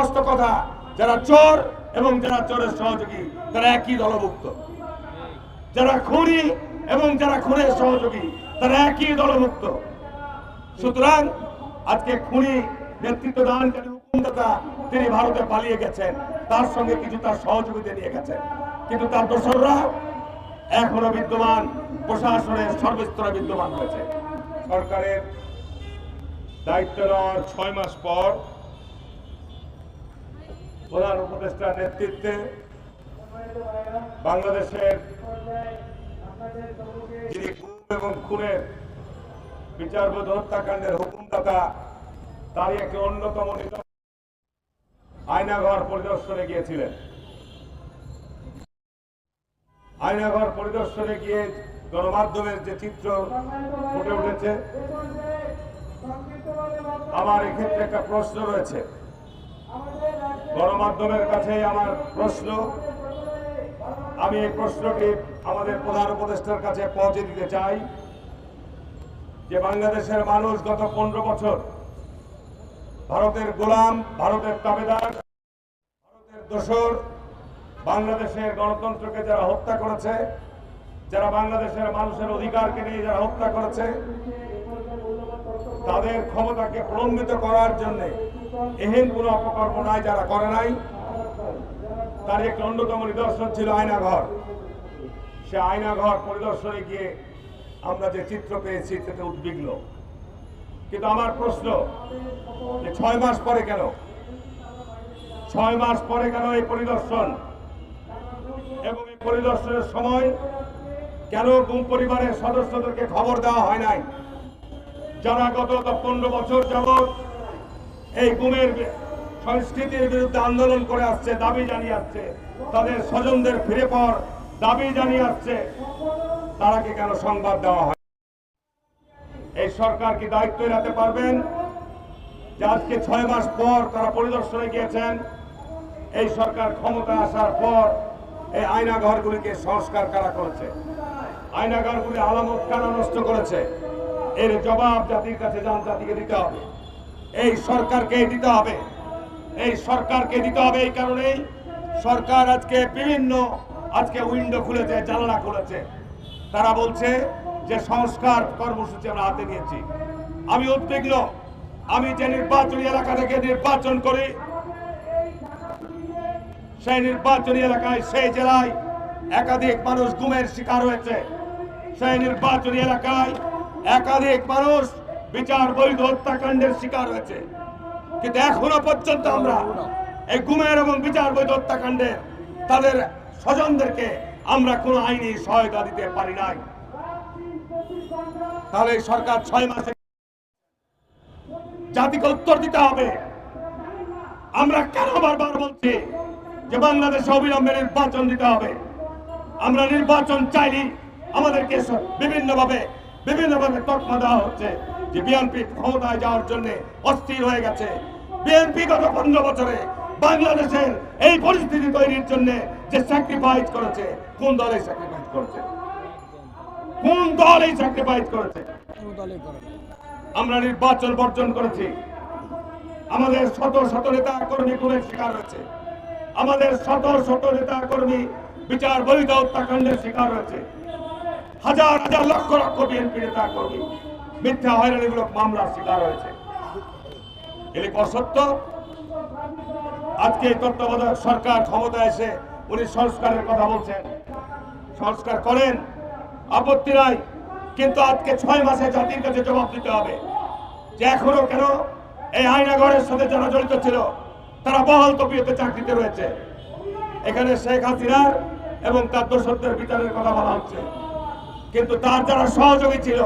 স্পষ্ট কথা। যারা চোর এবং যারা চোরের সহযোগী, তারা একই দলভুক্ত। যারা খুনি এবং যারা খুনের সহযোগী, তারা একই দলভুক্ত। সুতরাং আজকে খুনি নেতৃত্ব দানকারী হুকুমদাতা তিনি ভারতে পালিয়ে গেছেন। তার সঙ্গে কিছু তার সহযোগিতা নিয়ে গেছেন। কিন্তু তার দোসররা এখনও বিদ্যমান, প্রশাসনের সর্বস্তরে বিদ্যমান রয়েছে। সরকারের দায়িত্ব নেওয়ার ছয় মাস পর প্রধান উপদেষ্টার নেতৃত্বে বাংলাদেশের যিনি গুম এবং খুনের বিচারবোধ হত্যাকাণ্ডের হুকুমদাতা, তারই একটি অন্যতম আয়নাঘর পরিদর্শনে গিয়েছিলেন। আয়নাঘর পরিদর্শনে গিয়ে গণমাধ্যমের যে চিত্র ফুটে উঠেছে, আমার এক্ষেত্রে একটা প্রশ্ন রয়েছে। গণমাধ্যমের কাছে আমার প্রশ্ন। আমি এই প্রশ্নটি আমাদের প্রধান উপদেষ্টার কাছে পৌঁছে দিতে চাই যে বাংলাদেশের মানুষ গত পনেরো বছর ভারতের গোলাম, ভারতের তাবেদার, ভারতের দোসর, বাংলাদেশের গণতন্ত্রকে যারা হত্যা করেছে, যারা বাংলাদেশের মানুষের অধিকারকে নিয়ে যারা হত্যা করেছে তাদের ক্ষমতাকে প্রলম্বিত করার জন্য এহেন কোন অপকর্ম নাই যারা করে নাই। তার একটি অন্যতম নিদর্শন ছিল আয়নাঘর। সে আয়নাঘর পরিদর্শনে গিয়ে আমরা যে চিত্র পেয়েছি সেটা উদ্বিগ্ন। কিন্তু আমার প্রশ্ন, যে ছয় মাস পরে কেন? ছয় মাস পরে কেন এই পরিদর্শন? এবং এই পরিদর্শনের সময় কেন গুম পরিবারের সদস্যদেরকে খবর দেওয়া হয় নাই? যারা গত পনেরো বছর যাবৎ এই গুমের সংস্কৃতির বিরুদ্ধে আন্দোলন করে আসছে, দাবি জানিয়ে আসছে, তাদের স্বজনদের ফিরে পাওয়ার দাবি জানিয়ে আসছে তারাকে কেন সংবাদ দেওয়া হয়? এই সরকার কি দায়িত্ব এড়াতে পারবেন? যে আজকে ছয় মাস পর তারা পরিদর্শনে গিয়েছেন, এই সরকার ক্ষমতা আসার পর এই আয়নাঘরগুলিকে সংস্কার করা করেছে? আয়নাঘরগুলি আলামত কারা নষ্ট করেছে? এর জবাব জাতির কাছে যান জাতিকে দিতে হবে। এই সরকারকে দিতে হবে। এই সরকারকে দিতে হবে এই কারণেই সরকার আজকে বিভিন্ন, আজকে উইন্ডো খুলেছে, জানালা খুলেছে। তারা বলছে যে সংস্কার কর্মসূচি আমরা হাতে নিয়েছি। আমি উদ্বিগ্ন। আমি যে নির্বাচনী এলাকা থেকে নির্বাচন করি, সেই নির্বাচনী এলাকায়, সেই জেলায় একাধিক মানুষ গুমের শিকার হয়েছে। সেই নির্বাচনী এলাকায় একাধিক মানুষ বিচার বৈধ হত্যাকাণ্ডের শিকার হয়েছে। কিন্তু এখনও পর্যন্ত আমরা এই গুমের এবং বিচার বৈধ হত্যাকাণ্ডের তাদের স্বজনদেরকে আমরা কোনো আইনি সহায়তা দিতে পারি নাই। তাহলে সরকার ছয় মাসে জাতিকে উত্তর দিতে হবে। আমরা কেন বারবার বলছি যে বাংলাদেশে অবিলম্বে নির্বাচন দিতে হবে? আমরা নির্বাচন চাইনি আমাদেরকে বিভিন্ন বিভিন্ন ভাবে তকমা দেওয়া হচ্ছে যে বিএনপি ক্ষমতায় যাওয়ার জন্য অস্থির হয়ে গেছে। বিএনপি গত পনেরো বছরে বাংলাদেশের এই পরিস্থিতি তৈরির জন্য যে স্যাক্রিফাইস করেছে, কোন দল এই স্যাক্রিফাইস করেছে? কোন দল এই স্যাক্রিফাইস করেছে? আমরা নির্বাচন বর্জন করেছি। আমাদের শত শত নেতা কর্মী গুণের শিকার হয়েছে। আমাদের শত শত নেতা কর্মী বিচার বৈধ হত্যাকাণ্ডের শিকার হয়েছে। হাজার হাজার লক্ষ লক্ষ বিএনপি নেতা কর্মী। মিথ্যা হয়রানিমূলক মামলার শিকার হয়েছে। এটি অসত্য। আজকে তত্ত্বাবধায়ক সরকার ক্ষমতা এসে উনি সংস্কারের কথা বলছেন। সংস্কার করেন, আপত্তি নাই। কিন্তু আজকে ছয় মাসে জাতির কাছে জবাব দিতে হবে যে এখনও কেন এই আয়নাগরের সাথে যারা জড়িত ছিল, তারা বহাল তবিয়তে চাকরিতে রয়েছে। এখানে শেখ হাসিনার এবং তার দোষদের বিচারের কথা বলা হচ্ছে। কিন্তু তার যারা সহযোগী ছিল